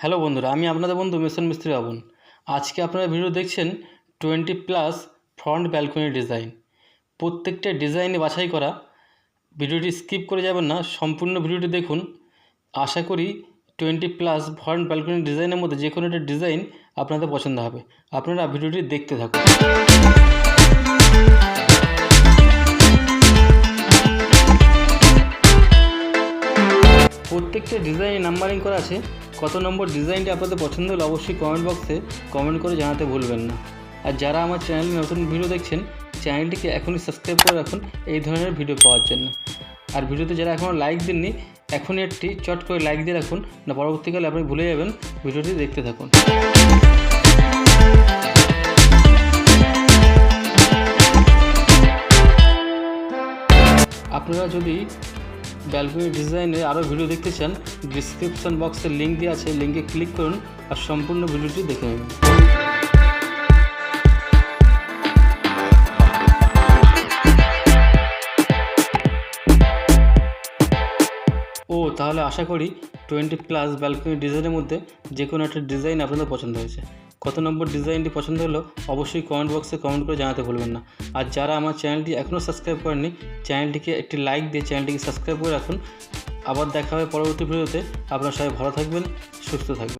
Hello বন্ধুরা, আমি আপনাদের বন্ধু মিশন মিস্ত্রি বাবন। আজকে আপনারা ভিডিও দেখছেন twenty plus front balcony design. প্রত্যেকটা ডিজাইনে বাছাই করা। ভিডিওটি স্কিপ করে যাবেন না, সম্পূর্ণ ভিডিওটি দেখুন। আশা করি টোয়েন্টি প্লাস ফ্রন্ট ব্যালকনি ডিজাইনের মধ্যে যে কোনো একটা ডিজাইন আপনাদের পছন্দ হবে। আপনারা ভিডিওটি দেখতে থাকুন। প্রত্যেকটা ডিজাইনে নাম্বারিং করা আছে। কত নম্বর ডিজাইনটি আপনাদের পছন্দ হলে অবশ্যই কমেন্ট বক্সে কমেন্ট করে জানাতে ভুলবেন না। আর যারা আমার চ্যানেলে নতুন ভিডিও দেখছেন চ্যানেলটিকে এখনই সাবস্ক্রাইব করে রাখুন এই ধরনের ভিডিও পাওয়ার জন্য। আর ভিডিওতে যারা এখনও লাইক দেননি, এখনই একটি চট করে লাইক দিয়ে রাখুন, না পরবর্তীকালে আপনি ভুলে যাবেন ভিডিওটি দেখতে থাকুন। আপনারা যদি ব্যালকনি ডিজাইনের আরও ভিডিও দেখতে চান ডিসক্রিপশন বক্সের লিঙ্ক দেওয়া আছে লিঙ্কে ক্লিক করুন আর সম্পূর্ণ ভিডিওটি দেখে নেবেন ও, তাহলে আশা করি টোয়েন্টি প্লাস ব্যালকনি ডিজাইনের মধ্যে যে কোনো একটা ডিজাইন আপনাদের পছন্দ হয়েছে। কত নম্বর ডিজাইনটি পছন্দ হলো অবশ্যই কমেন্ট বক্সে কমেন্ট করে জানাতে ভুলবেন না। আর যারা আমার চ্যানেলটি এখনও সাবস্ক্রাইব করেননি চ্যানেলটিকে একটি লাইক দিয়ে চ্যানেলটিকে সাবস্ক্রাইব করে রাখুন। আবার দেখা হবে পরবর্তী ভিডিওতে। আপনারা সবাই ভালো থাকবেন, সুস্থ থাকবেন।